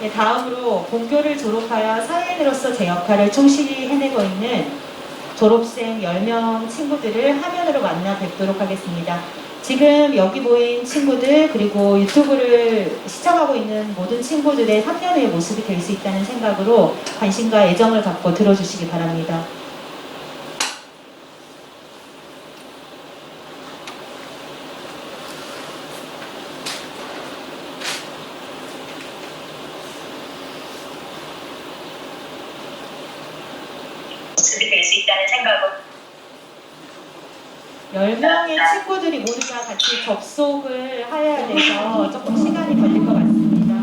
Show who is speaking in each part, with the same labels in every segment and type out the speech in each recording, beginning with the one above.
Speaker 1: 네, 다음으로 본교를 졸업하여 사회인으로서 제 역할을 충실히 해내고 있는 졸업생 10명 친구들을 화면으로 만나 뵙도록 하겠습니다. 지금 여기 모인 친구들 그리고 유튜브를 시청하고 있는 모든 친구들의 3년 후의 모습이 될 수 있다는 생각으로 관심과 애정을 갖고 들어주시기 바랍니다.
Speaker 2: 모습이 될 수 있다는 생각으로
Speaker 1: 10명의 친구들이 모두 다 같이 접속을 해야 돼서 조금 시간이 걸릴 것 같습니다.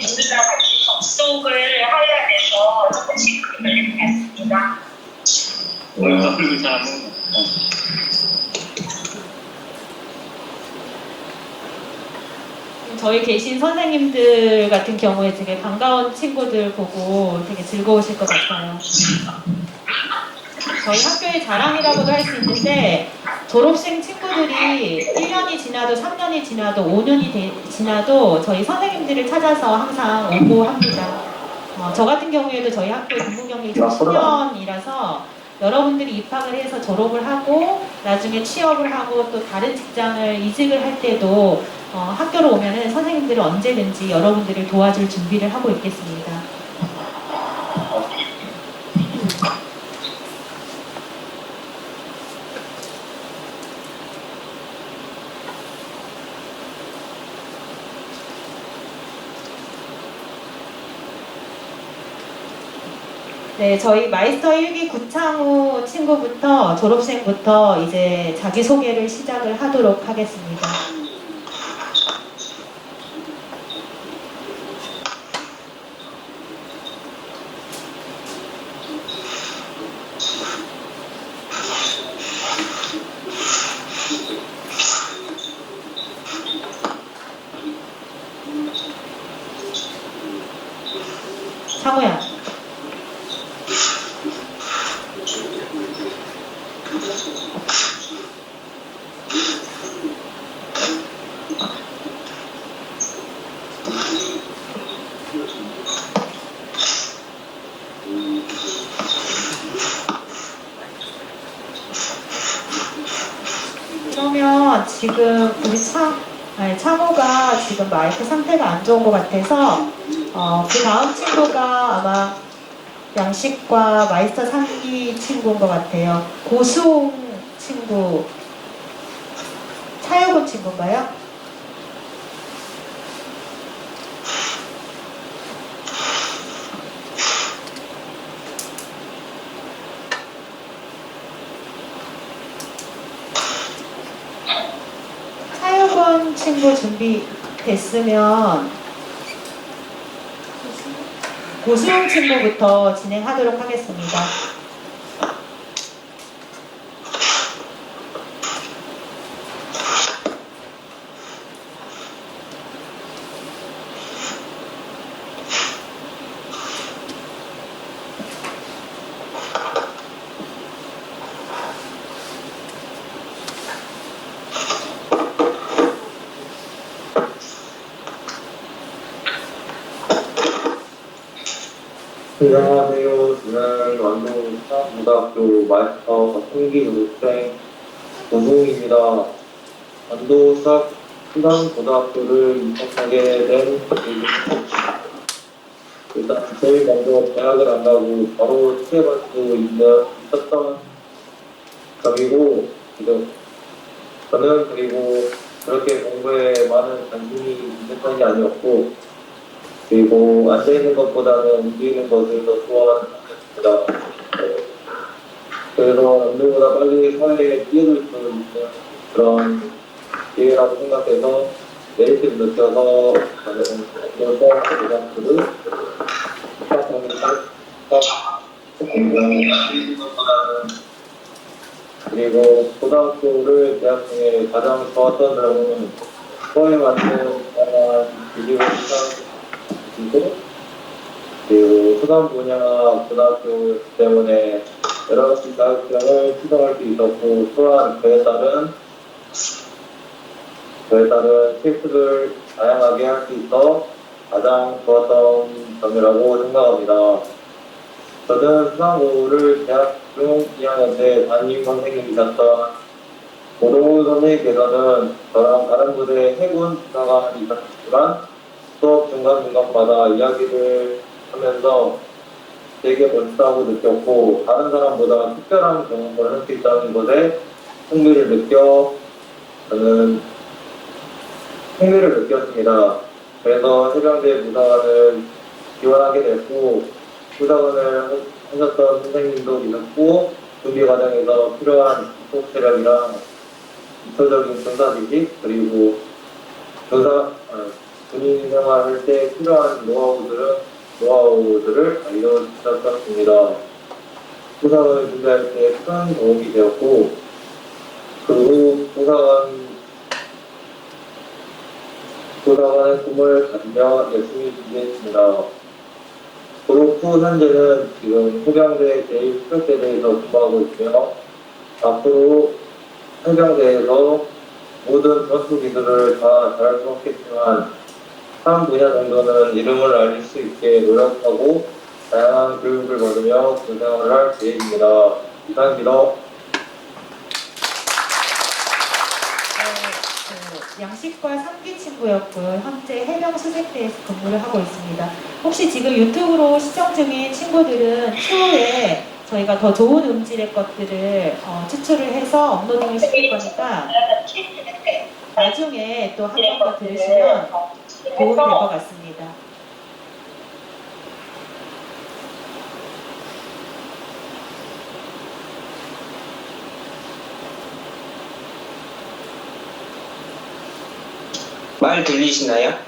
Speaker 2: 모두 다 같이 접속을 해야 돼서 조금씩 걸릴 것 같습니다.
Speaker 3: 오늘 바쁘고 사람은
Speaker 1: 저희 계신 선생님들 같은 경우에 되게 반가운 친구들 보고 되게 즐거우실 것 같아요. 저희 학교의 자랑이라고도 할 수 있는데 졸업생 친구들이 1년이 지나도 3년이 지나도 5년이 되- 지나도 저희 선생님들을 찾아서 항상 오고 합니다. 어, 저 같은 경우에도 저희 학교 공부경력이 10년이라서 여러분들이 입학을 해서 졸업을 하고 나중에 취업을 하고 또 다른 직장을 이직을 할 때도 어, 학교로 오면은 선생님들은 언제든지 여러분들을 도와줄 준비를 하고 있겠습니다. 네, 저희 마이스터 1기 구창우 친구부터 졸업생부터 이제 자기소개를 시작을 하도록 하겠습니다. 창우야. 그러면 지금 우리 창, 아니, 마이크 상태가 안 좋은 것 같아서 어, 그 다음 친구가 아마 양식과 마이스터 3기 친구인 것 같아요. 고수홍 친구, 차여곤 친구인가요? 차여곤 친구 준비 됐으면 고수용 친구부터 진행하도록 하겠습니다.
Speaker 4: 안녕하세요. 저는 완도 사고등학교 마스터 박승기 졸업생 고승입니다. 완도 수학 수강고등학교를 입학하게 된 일단 제일 먼저 대학을 안 가고 바로 취업할 수 있었던 점이고 지금 저는 그리고 그렇게 공부에 많은 관심이 있는 편이 아니었고 그리고 앉아 있는 것보다는 움직이는 것을 더 좋아하는 편입니다. 네. 그래서 남들보다 빨리 사회에 뛰어들 수 있는 그런 기회라고 생각해서 메리트를 느껴서 고등학교를 입학합니다. 앉아있는 것보다는 그리고 고등학교를 대학 중에 가장 좋았던 점은 처음에 맞는 다양한 지식을 시작 그리고 그리고 수산 분야 고등학교 때문에 여러 가지 자격증을 취득할 수 있었고 또한 그에 따른 그에 따른 실습을 다양하게 할 수 있어 가장 좋았던 점이라고 생각합니다. 저는 수산고를 대학 중 2학년 때 담임 선생님이셨던 고동훈 선생님께서는 저랑 다른 부대 해군 부사관이셨지만 수업 중간중간마다 이야기를 하면서 되게 멋있다고 느꼈고 다른 사람보다 특별한 경험을 할 수 있다는 것에 흥미를 느껴 저는 흥미를 느꼈습니다. 그래서 해병대 부사관을 지원하게 됐고 부사관을 하셨던 선생님도 있었고 준비 과정에서 필요한 기폭 체력이랑 기초적인 군사 지식 그리고 교사 어, 군인 생활할 때 필요한 노하우들은 노하우들을 알려주셨습니다. 부사관을 준비할 때 큰 도움이 되었고 그후 부사관 부사관의 꿈을 가지며 열심히 준비했습니다. 후 현재는 지금 해병대 제1특별대대에서 근무하고 있으며 앞으로 해병대에서 모든 전투 기술을 다 잘할 수 없겠지만 한 분야 정도는 이름을 알릴 수 있게 노력하고 다양한 교육을 받으며 군 생활을 할 계획입니다. 이상입니다.
Speaker 1: 그 양식과 삼기 친구였고 현재 해병 수색대에서 근무를 하고 있습니다. 혹시 지금 유튜브로 시청 중인 친구들은 추후에 저희가 더 좋은 음질의 것들을 어, 추출을 해서 업로딩을 시킬 거니까 나중에 또 한 번 더 들으시면 도움이 될 것 같습니다.
Speaker 5: 말 들리시나요?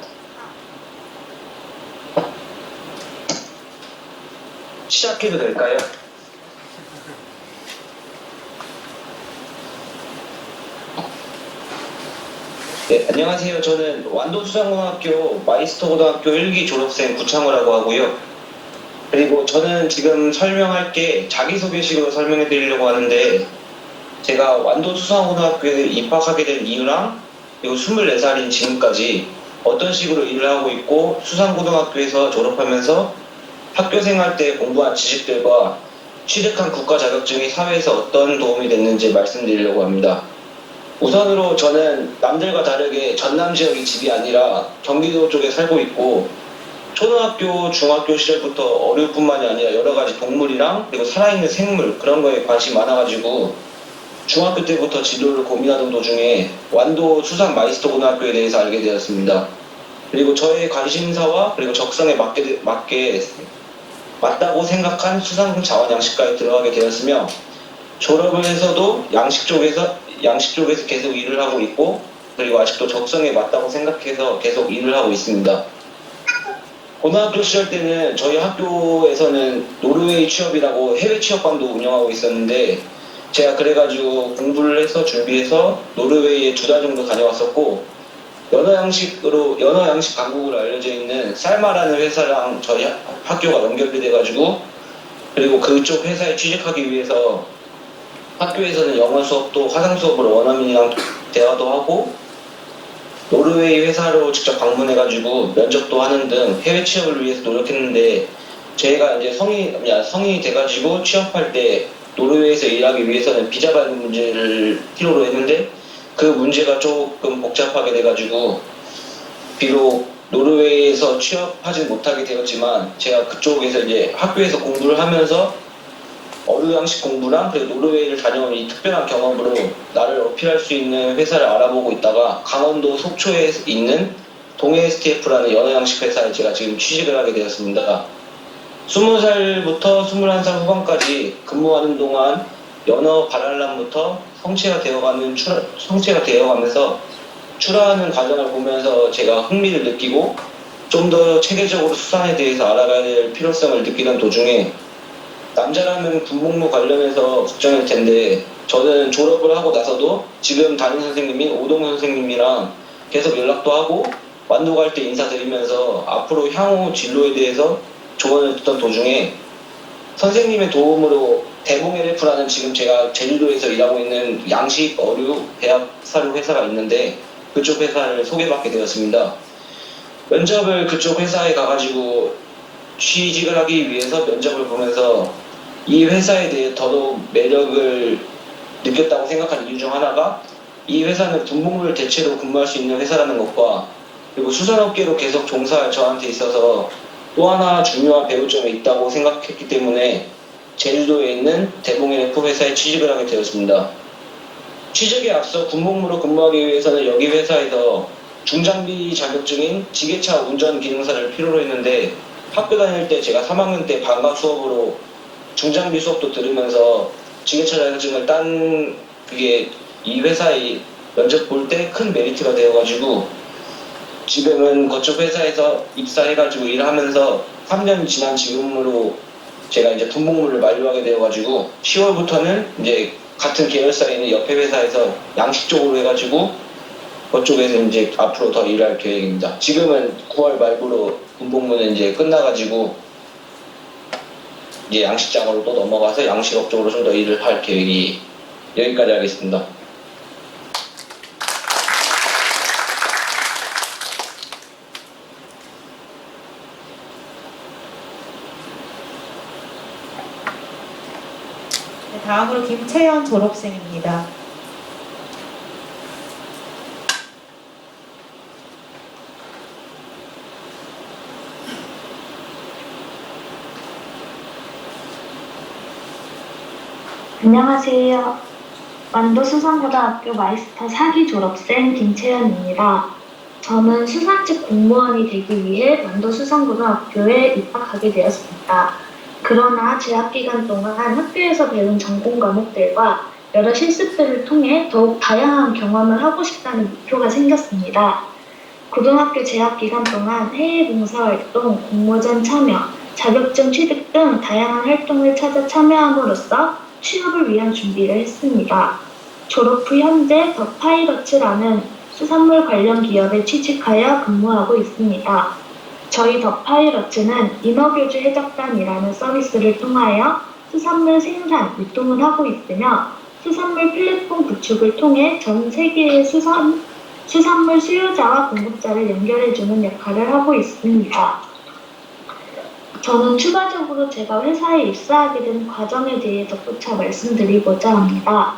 Speaker 5: 시작해도 될까요? 네, 안녕하세요. 저는 완도수산고등학교 마이스터 고등학교 1기 졸업생 구창호라고 하고요. 그리고 저는 지금 설명할 게 자기소개식으로 설명해 드리려고 하는데 제가 완도수산고등학교에 입학하게 된 이유랑 그리고 24살인 지금까지 어떤 식으로 일을 하고 있고 수산고등학교에서 졸업하면서 학교 생활 때 공부한 지식들과 취득한 국가 자격증이 사회에서 어떤 도움이 됐는지 말씀드리려고 합니다. 우선으로 저는 남들과 다르게 전남 지역이 집이 아니라 경기도 쪽에 살고 있고 초등학교, 중학교 시절부터 어류뿐만이 아니라 여러 가지 동물이랑 그리고 살아있는 생물 그런 거에 관심이 많아가지고 중학교 때부터 진로를 고민하던 도중에 완도 수산 마이스터 고등학교에 대해서 알게 되었습니다. 그리고 저의 관심사와 그리고 적성에 맞게, 되- 맞게 맞다고 생각한 수산 자원 양식과에 들어가게 되었으며 졸업을 해서도 양식 쪽에서 양식 쪽에서 계속 일을 하고 있고 그리고 아직도 적성에 맞다고 생각해서 계속 일을 하고 있습니다. 고등학교 시절 때는 저희 학교에서는 노르웨이 취업이라고 해외 취업반도 운영하고 있었는데 제가 그래가지고 공부를 해서 준비해서 노르웨이에 두 달 정도 다녀왔었고 연어 양식으로 연어 양식 강국으로 알려져 있는 쌀마라는 회사랑 저희 학- 학교가 연결이 돼가지고 그리고 그쪽 회사에 취직하기 위해서 학교에서는 영어 수업도 화상 수업으로 원어민이랑 대화도 하고 노르웨이 회사로 직접 방문해가지고 면접도 하는 등 해외 취업을 위해서 노력했는데 제가 이제 성인 아니, 성인이 돼가지고 취업할 때 노르웨이에서 일하기 위해서는 비자 발급 문제를 필요로 했는데 그 문제가 조금 복잡하게 돼가지고 비록 노르웨이에서 취업하지 못하게 되었지만 제가 그쪽에서 이제 학교에서 공부를 하면서 어류 양식 공부랑 그리고 노르웨이를 다녀온 이 특별한 경험으로 나를 어필할 수 있는 회사를 알아보고 있다가 강원도 속초에 있는 동해 STF라는 연어 양식 회사에 제가 지금 취직을 하게 되었습니다. 20살부터 21살 후반까지 근무하는 동안 연어 발알람부터 성체가 되어가는 출하, 성체가 되어가면서 출하하는 과정을 보면서 제가 흥미를 느끼고 좀 더 체계적으로 수산에 대해서 알아가야 될 필요성을 느끼는 도중에 남자라면 군복무 관련해서 걱정일 텐데 저는 졸업을 하고 나서도 지금 담임 선생님인 오동훈 선생님이랑 계속 연락도 하고 완도 갈 때 인사드리면서 앞으로 향후 진로에 대해서 조언을 듣던 도중에 선생님의 도움으로 대봉 LF라는 지금 제가 제주도에서 일하고 있는 양식 어류 배합 사료 회사가 있는데 그쪽 회사를 소개받게 되었습니다. 면접을 그쪽 회사에 가가지고 취직을 하기 위해서 면접을 보면서 이 회사에 대해 더더욱 매력을 느꼈다고 생각한 이유 중 하나가 이 회사는 분봉물 대체로 근무할 수 있는 회사라는 것과 그리고 수산업계로 계속 종사할 저한테 있어서 또 하나 중요한 배우점이 있다고 생각했기 때문에 제주도에 있는 대봉인 F 회사에 취직을 하게 되었습니다. 취직에 앞서 군복무로 근무하기 위해서는 여기 회사에서 중장비 자격증인 지게차 운전 기능사를 필요로 했는데 학교 다닐 때 제가 3학년 때 방과 수업으로 중장비 수업도 들으면서 지게차 자격증을 딴 그게 이 회사의 면접 볼 때 큰 메리트가 되어가지고 지금은 그쪽 회사에서 입사해가지고 일하면서 3년 지난 지금으로 제가 이제 분봉물을 만료하게 되어가지고 10월부터는 이제 같은 계열사에 있는 옆에 회사에서 양식 쪽으로 해가지고 그쪽에서 이제 앞으로 더 일할 계획입니다. 지금은 9월 말부로 분봉물은 이제 끝나가지고 이제 양식장으로 또 넘어가서 양식업 쪽으로 좀 더 일을 할 계획이 여기까지 하겠습니다.
Speaker 1: 네, 다음으로 김채연 졸업생입니다.
Speaker 6: 안녕하세요. 완도 수산고등학교 마이스터 4기 졸업생 김채연입니다. 저는 수산직 공무원이 되기 위해 완도 수산고등학교에 입학하게 되었습니다. 그러나 재학 기간 동안 학교에서 배운 전공 과목들과 여러 실습들을 통해 더욱 다양한 경험을 하고 싶다는 목표가 생겼습니다. 고등학교 재학 기간 동안 해외 봉사활동, 공모전 참여, 자격증 취득 등 다양한 활동을 찾아 참여함으로써 취업을 위한 준비를 했습니다. 졸업 후 현재 더 파이러츠라는 수산물 관련 기업에 취직하여 근무하고 있습니다. 저희 더 파이러츠는 인어교주 해적단이라는 서비스를 통하여 수산물 생산, 유통을 하고 있으며 수산물 플랫폼 구축을 통해 전 세계의 수산, 수산물 수요자와 공급자를 연결해주는 역할을 하고 있습니다. 저는 추가적으로 제가 회사에 입사하게 된 과정에 대해 덧붙여 말씀드리고자 합니다.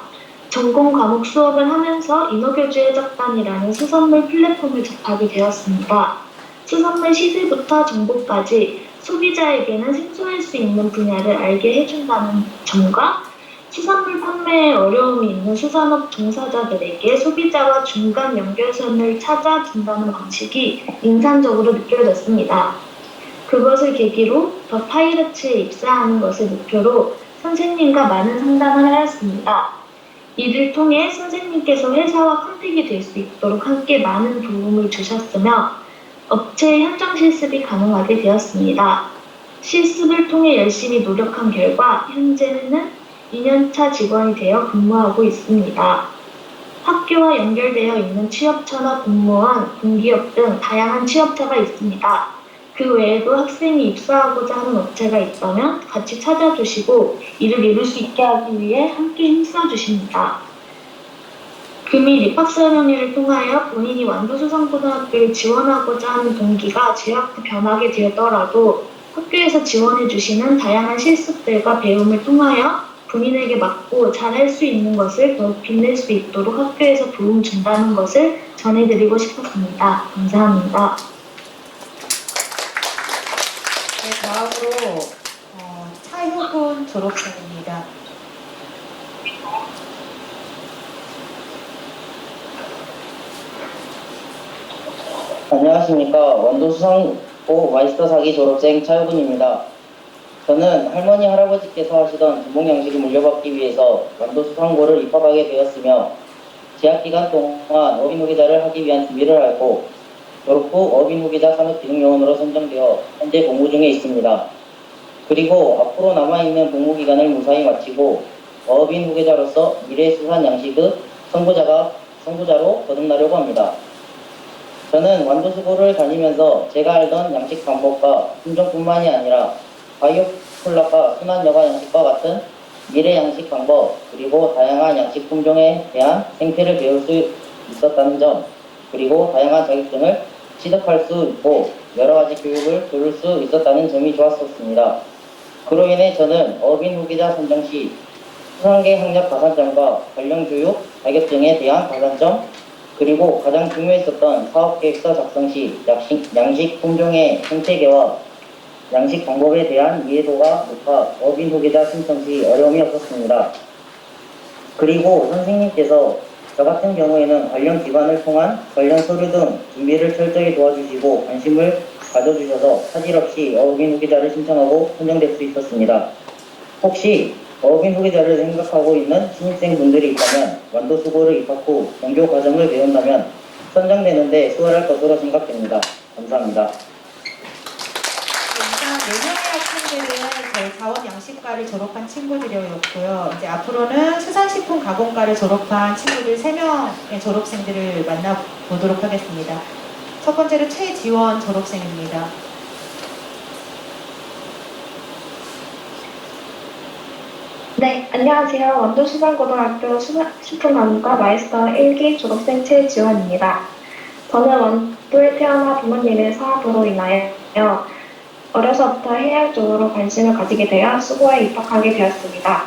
Speaker 6: 전공 과목 수업을 하면서 인어교주 해적단이라는 수산물 플랫폼을 접하게 되었습니다. 수산물 시세부터 정보까지 소비자에게는 생소할 수 있는 분야를 알게 해준다는 점과 수산물 판매에 어려움이 있는 수산업 종사자들에게 소비자와 중간 연결선을 찾아준다는 방식이 인상적으로 느껴졌습니다. 그것을 계기로 더 파이러츠에 입사하는 것을 목표로 선생님과 많은 상담을 하였습니다. 이를 통해 선생님께서 회사와 컨택이 될 수 있도록 함께 많은 도움을 주셨으며 업체의 현장 실습이 가능하게 되었습니다. 실습을 통해 열심히 노력한 결과 현재는 2년차 직원이 되어 근무하고 있습니다. 학교와 연결되어 있는 취업처나 공무원, 공기업 등 다양한 취업처가 있습니다. 그 외에도 학생이 입사하고자 하는 업체가 있다면 같이 찾아주시고 이를 이룰 수 있게 하기 위해 함께 힘써 주십니다. 금일 입학설명회를 통하여 본인이 완도수산고등학교를 지원하고자 하는 동기가 재학 후 변하게 되더라도 학교에서 지원해 주시는 다양한 실습들과 배움을 통하여 본인에게 맞고 잘할 수 있는 것을 더욱 빛낼 수 있도록 학교에서 도움 준다는 것을 전해드리고 싶었습니다. 감사합니다.
Speaker 1: 네, 다음으로 어, 차효군 졸업생입니다.
Speaker 7: 안녕하십니까. 원도수상고 마이스터 사기 졸업생 차효근입니다. 저는 할머니, 할아버지께서 하시던 전공 양식을 물려받기 위해서 원도수상고를 입학하게 되었으며 재학 기간 동안 어민 후기자를 하기 위한 준비를 하였고 졸업 후 어민 후기자 산업 기능요원으로 선정되어 현재 복무 중에 있습니다. 그리고 앞으로 남아있는 복무 기간을 무사히 마치고 어민 후계자로서 미래 수산 양식의 선구자가 선구자로 거듭나려고 합니다. 저는 완도수고를 다니면서 제가 알던 양식 방법과 품종뿐만이 아니라 바이오콜라과 순환여가 양식과 같은 미래 양식 방법 그리고 다양한 양식 품종에 대한 생태를 배울 수 있었다는 점 그리고 다양한 자격증을 취득할 수 있고 여러 가지 교육을 들을 수 있었다는 점이 좋았었습니다. 그로 인해 저는 어민 후기자 선정 시 수상계 학력 가산점과 관련 교육 자격증에 대한 가산점 그리고 가장 중요했었던 사업계획서 작성 시 양식, 양식 품종의 생태계와 양식 방법에 대한 이해도가 높아 어민 후기자 신청 시 어려움이 없었습니다. 그리고 선생님께서 저 같은 경우에는 관련 기관을 통한 관련 서류 등 준비를 철저히 도와주시고 관심을 가져주셔서 사질 없이 어업인 후기자를 신청하고 선정될 수 있었습니다. 혹시 어업인 후기자를 생각하고 있는 신입생분들이 있다면 완도수고를 입학 후 전교 과정을 배운다면 선정되는데 수월할 것으로 생각됩니다. 감사합니다.
Speaker 1: 일단 네 명의 학생들은 저희 자원양식과를 졸업한 친구들이었고요. 이제 앞으로는 수산식품 가공과를 졸업한 친구들 세 명의 졸업생들을 만나보도록 하겠습니다. 첫 번째로 최지원 졸업생입니다.
Speaker 8: 네, 안녕하세요. 원도수산고등학교 수산식품학과 마이스터 1기 졸업생 최지원입니다. 저는 원도에 태어나 부모님의 사업으로 인하여 어려서부터 해양 쪽으로 관심을 가지게 되어 수고에 입학하게 되었습니다.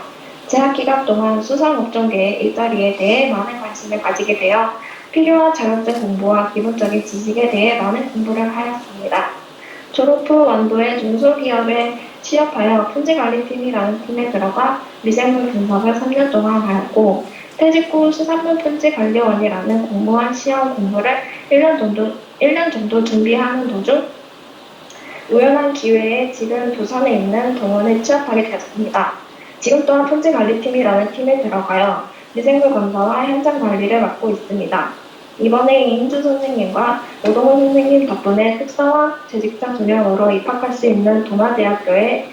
Speaker 8: 재학 기간 동안 수산 업종계의 일자리에 대해 많은 관심을 가지게 되어 필요한 자격증 공부와 기본적인 지식에 대해 많은 공부를 하였습니다. 졸업 후 완도의 중소기업에 취업하여 품질관리팀이라는 팀에 들어가 미생물 분석을 3년 동안 하였고 퇴직 후 수산물 품질관리원이라는 공무원 시험 공부를 1년 정도, 1년 정도 준비하는 도중 우연한 기회에 지금 부산에 있는 동원에 취업하게 되었습니다. 지금 또한 품질관리팀이라는 팀에 들어가요. 미생물 검사와 현장 관리를 맡고 있습니다. 이번에 임주 선생님과 오동훈 선생님 덕분에 특성화 재직자 전형으로 입학할 수 있는 동아대학교에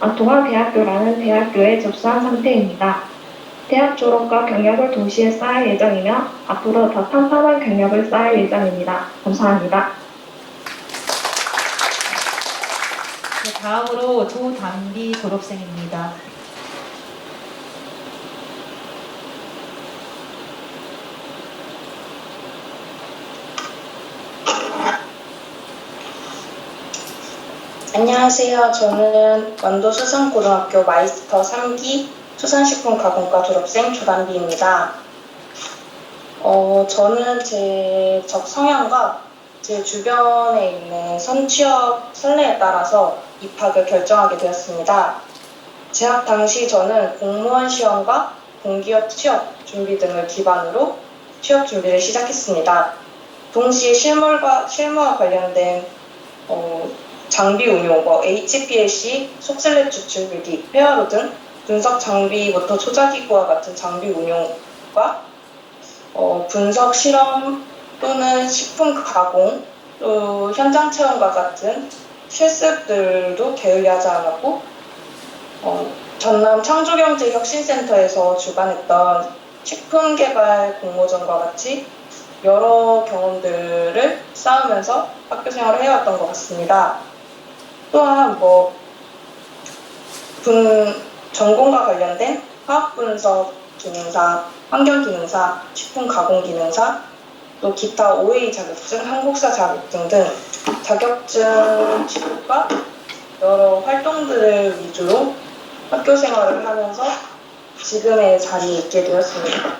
Speaker 8: 아, 동아대학교라는 대학교에 접수한 상태입니다. 대학 졸업과 경력을 동시에 쌓을 예정이며 앞으로 더 탄탄한 경력을 쌓을 예정입니다. 감사합니다.
Speaker 1: 다음으로 조담비 졸업생입니다.
Speaker 9: 안녕하세요. 저는 완도 수산고등학교 마이스터 3기 수산식품 가공과 졸업생 조단비입니다. 어, 저는 제 적 성향과 제 주변에 있는 선취업 선례에 따라서 입학을 결정하게 되었습니다. 재학 당시 저는 공무원 시험과 공기업 취업 준비 등을 기반으로 취업 준비를 시작했습니다. 동시에 실물과 실무와 관련된 어, 장비 운용, 뭐 HPLC, 속슬랩 추출기기, 페어로 등 분석 장비부터 초자기구와 같은 장비 운용과 어, 분석 실험 또는 식품 가공, 또 현장 체험과 같은 실습들도 게을리하지 않았고 어, 전남 창조경제혁신센터에서 주관했던 식품개발 공모전과 같이 여러 경험들을 쌓으면서 학교 생활을 해왔던 것 같습니다. 또한 뭐 분, 전공과 관련된 화학 분석 기능사, 환경 기능사, 식품 가공 기능사, 또 기타 OA 자격증, 한국사 자격증 등 자격증 취득과 여러 활동들을 위주로 학교 생활을 하면서 지금의 자리에 있게 되었습니다.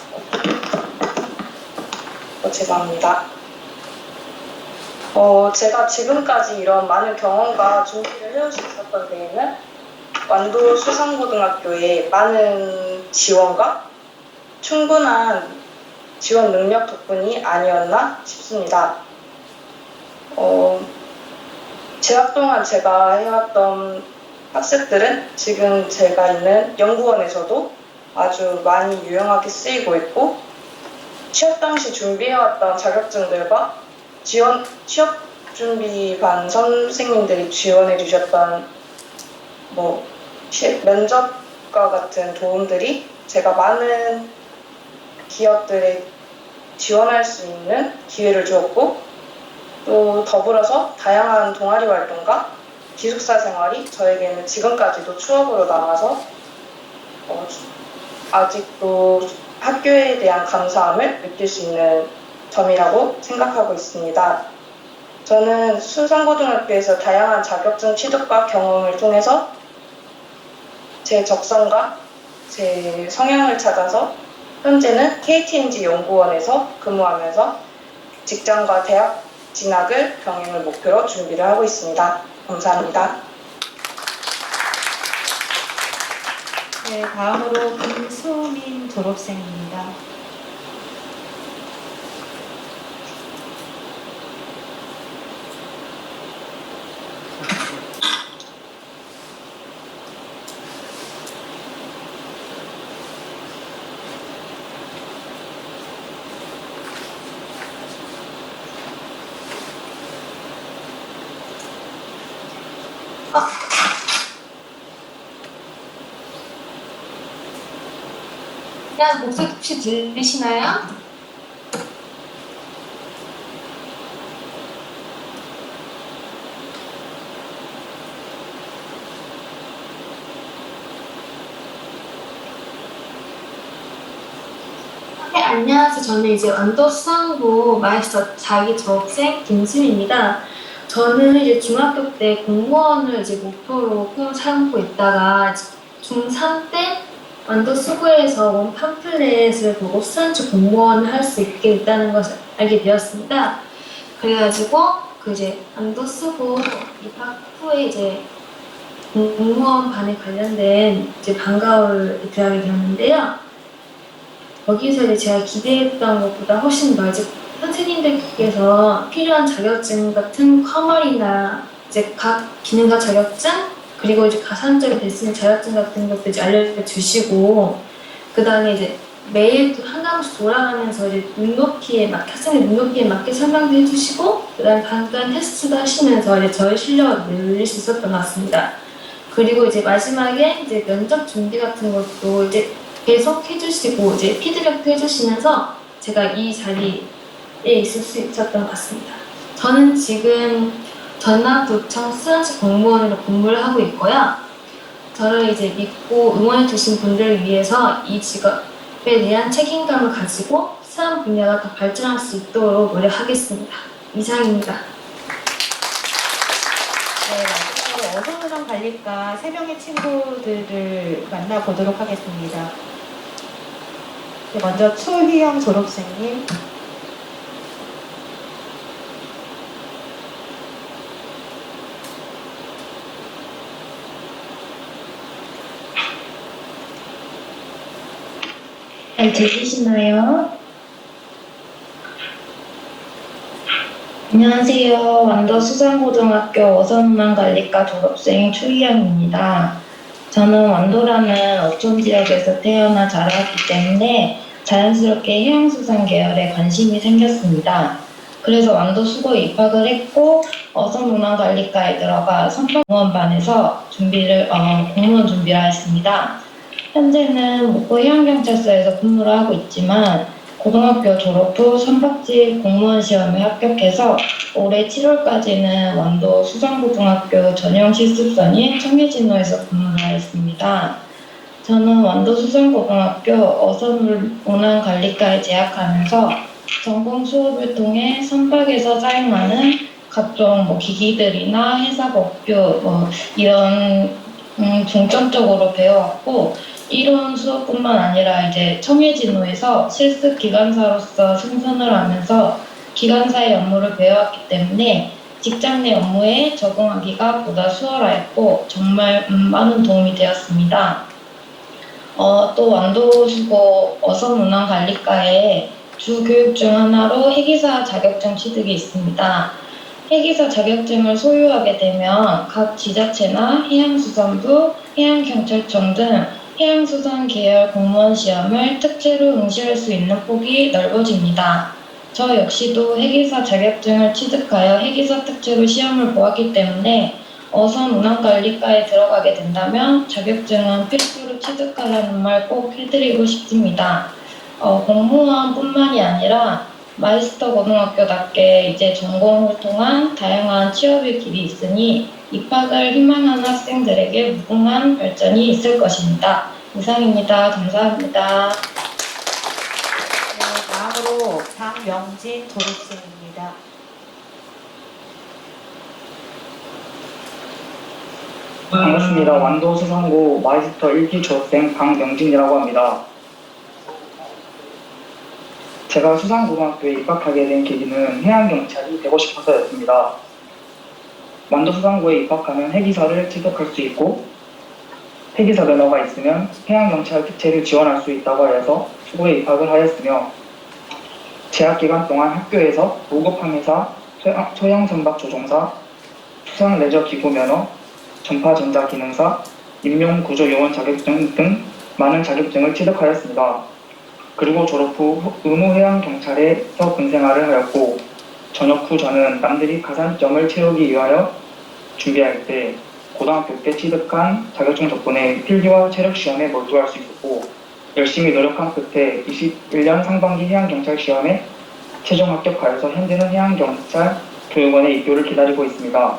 Speaker 9: 어, 죄송합니다. 어, 제가 지금까지 이런 많은 경험과 준비를 해올 수 있었던 데에는 완도 수산고등학교의 많은 지원과 충분한 지원 능력 덕분이 아니었나 싶습니다. 어, 재학 동안 제가 해왔던 학습들은 지금 제가 있는 연구원에서도 아주 많이 유용하게 쓰이고 있고 취업 당시 준비해왔던 자격증들과 지원 취업 준비 반 선생님들이 지원해 주셨던 뭐 시- 면접과 같은 도움들이 제가 많은 기업들에 지원할 수 있는 기회를 주었고 또 더불어서 다양한 동아리 활동과 기숙사 생활이 저에게는 지금까지도 추억으로 남아서 어, 아직도 학교에 대한 감사함을 느낄 수 있는 점이라고 생각하고 있습니다. 저는 수성고등학교에서 다양한 자격증 취득과 경험을 통해서 제 적성과 제 성향을 찾아서 현재는 KTNG 연구원에서 근무하면서 직장과 대학 진학을 병행을 목표로 준비를 하고 있습니다. 감사합니다.
Speaker 1: 네, 다음으로 김수민 졸업생입니다.
Speaker 10: 목소리 혹시 들리시나요? 네, 안녕하세요. 저는 이제 완도 수학부 마이스터 자기 졸업생 김수입니다. 저는 이제 중학교 때 공무원을 이제 목표로 꿈을 삼고 있다가 중3 때 완도 수구에서 원 팜플렛을 보고 수산주 공무원을 할 수 있게 됐다는 것을 알게 되었습니다. 그래가지고 그 이제 완도 수구 입학 후에 이제 공무원반에 관련된 이제 방과후를 들어가게 되었는데요. 거기서 이제 제가 기대했던 것보다 훨씬 더 이제 선생님들께서 필요한 자격증 같은 커머리나 이제 각 기능사 자격증 그리고 이제 가산점이 있는 자격증 같은 것도 이제 알려주시고 그 다음에 이제 매일 한 가지씩 돌아가면서 이제 눈높이에 맞게 학생의 눈높이에 맞게 설명도 해주시고 그 다음에 간단 테스트도 하시면서 이제 저의 실력을 늘릴 수 있었던 것 같습니다. 그리고 이제 마지막에 이제 면접 준비 같은 것도 이제 계속 해주시고 이제 피드백도 해주시면서 제가 이 자리에 있을 수 있었던 것 같습니다. 저는 지금 전남도청 수원시 공무원으로 근무를 하고 있고요. 저를 이제 믿고 응원해 주신 분들을 위해서 이 직업에 대한 책임감을 가지고 수험 분야가 더 발전할 수 있도록 노력하겠습니다. 이상입니다.
Speaker 1: 네, 마지막으로 어성문화 관리과 세 명의 친구들을 만나보도록 하겠습니다. 네, 먼저 초희영 졸업생님.
Speaker 11: 잘 들리시나요? 안녕하세요. 완도 수산고등학교 어선문화관리과 졸업생 추희영입니다. 저는 완도라는 어촌 지역에서 태어나 자랐기 때문에 자연스럽게 해양수산 계열에 관심이 생겼습니다. 그래서 완도 수고에 입학을 했고 어선문화관리과에 들어가 선박공무원반에서 준비를 어, 공무원 준비를 했습니다. 현재는 목포 해양경찰서에서 근무를 하고 있지만 고등학교 졸업 후 선박지 공무원 시험에 합격해서 올해 7월까지는 완도 수성고등학교 전용 실습선인 청해진호에서 근무를 하였습니다. 저는 완도 수성고등학교 어선운항관리과에 재학하면서 전공 수업을 통해 선박에서 사용하는 각종 뭐 기기들이나 해사법규 뭐 이런 음, 중점적으로 배워왔고 이런 수업뿐만 아니라 이제 청해진호에서 실습 기관사로서 승선을 하면서 기관사의 업무를 배워왔기 때문에 직장 내 업무에 적응하기가 보다 수월하였고 정말 음, 많은 도움이 되었습니다. 어, 또 완도수고 어선운항관리과에 주 교육 중 하나로 해기사 자격증 취득이 있습니다. 해기사 자격증을 소유하게 되면 각 지자체나 해양수산부, 해양경찰청 등 해양수산 계열 공무원 시험을 특채로 응시할 수 있는 폭이 넓어집니다. 저 역시도 해기사 자격증을 취득하여 해기사 특채로 시험을 보았기 때문에 어선 운항관리과에 들어가게 된다면 자격증은 필수로 취득하라는 말 꼭 해드리고 싶습니다. 어, 공무원뿐만이 아니라 마이스터 고등학교답게 이제 전공을 통한 다양한 취업의 길이 있으니 입학을 희망하는 학생들에게 무궁한 발전이 있을 것입니다. 이상입니다. 감사합니다.
Speaker 1: 네, 다음으로 장명진 졸업생입니다.
Speaker 12: 반갑습니다. 완도 수성고 마이스터 1기 졸업생 박명진이라고 합니다. 제가 수산고등학교에 입학하게 된 계기는 해양경찰이 되고 싶어서였습니다. 완도 수산고에 입학하면 해기사를 취득할 수 있고 해기사 면허가 있으면 해양경찰 특채를 지원할 수 있다고 하여서 수고에 입학을 하였으며 재학 기간 동안 학교에서 무급항해사, 소형 선박 조종사, 수상 레저 기구 면허, 전파 전자 기능사, 임용 구조 요원 자격증 등 많은 자격증을 취득하였습니다. 그리고 졸업 후 의무 해양 경찰에서 군 생활을 하였고 전역 후 저는 남들이 가산점을 채우기 위하여 준비할 때 고등학교 때 취득한 자격증 덕분에 필기와 체력 시험에 몰두할 수 있었고 열심히 노력한 끝에 21년 상반기 해양경찰 시험에 최종 합격하여서 현재는 해양경찰 교육원에 입교를 기다리고 있습니다.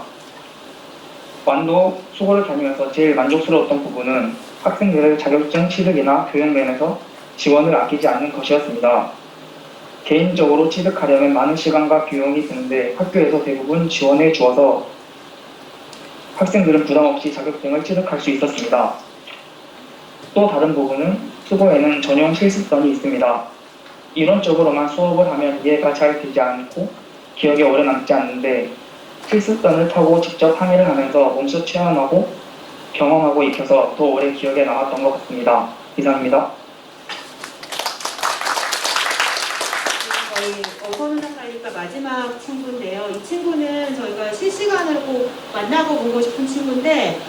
Speaker 12: 완도 수고를 다니면서 제일 만족스러웠던 부분은 학생들의 자격증 취득이나 교육 면에서 지원을 아끼지 않는 것이었습니다. 개인적으로 취득하려면 많은 시간과 비용이 드는데 학교에서 대부분 지원해 주어서 학생들은 부담 없이 자격증을 취득할 수 있었습니다. 또 다른 부분은 수고에는 전용 실습선이 있습니다. 이론적으로만 수업을 하면 이해가 잘 되지 않고 기억에 오래 남지 않는데 필수단을 타고 직접 항해를 하면서 몸소 체험하고 경험하고 익혀서 더 오래 기억에 남았던 것 같습니다. 이상입니다.
Speaker 1: 어선훈련 가니까 마지막 친구인데요. 이 친구는 저희가 실시간으로 꼭 만나고 보고 싶은 친구인데